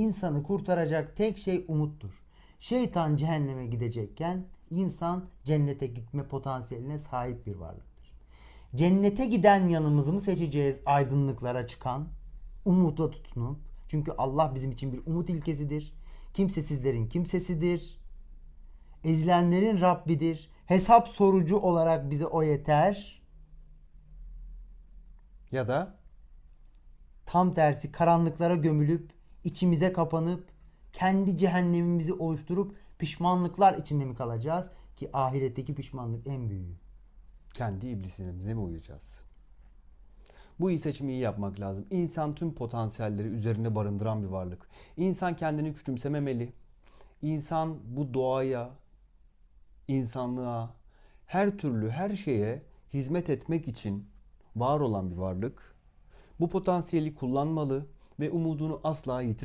insanı kurtaracak tek şey umuttur. Şeytan cehenneme gidecekken insan cennete gitme potansiyeline sahip bir varlıktır. Cennete giden yanımızı mı seçeceğiz aydınlıklara çıkan? Umuda tutunup. Çünkü Allah bizim için bir umut ilkesidir. Kimsesizlerin kimsesidir. Ezilenlerin Rabbidir. Hesap sorucu olarak bize o yeter. Ya da Tam tersi karanlıklara gömülüp içimize kapanıp kendi cehennemimizi oluşturup pişmanlıklar içinde mi kalacağız? Ki ahiretteki pişmanlık en büyüğü. kendi iblisimize mi uyacağız? Bu iyi seçimi iyi yapmak lazım. İnsan tüm potansiyelleri üzerinde barındıran bir varlık. İnsan kendini küçümsememeli. İnsan bu doğaya, insanlığa, her türlü her şeye hizmet etmek için var olan bir varlık. Bu potansiyeli kullanmalı ve umudunu asla yitirmemeli.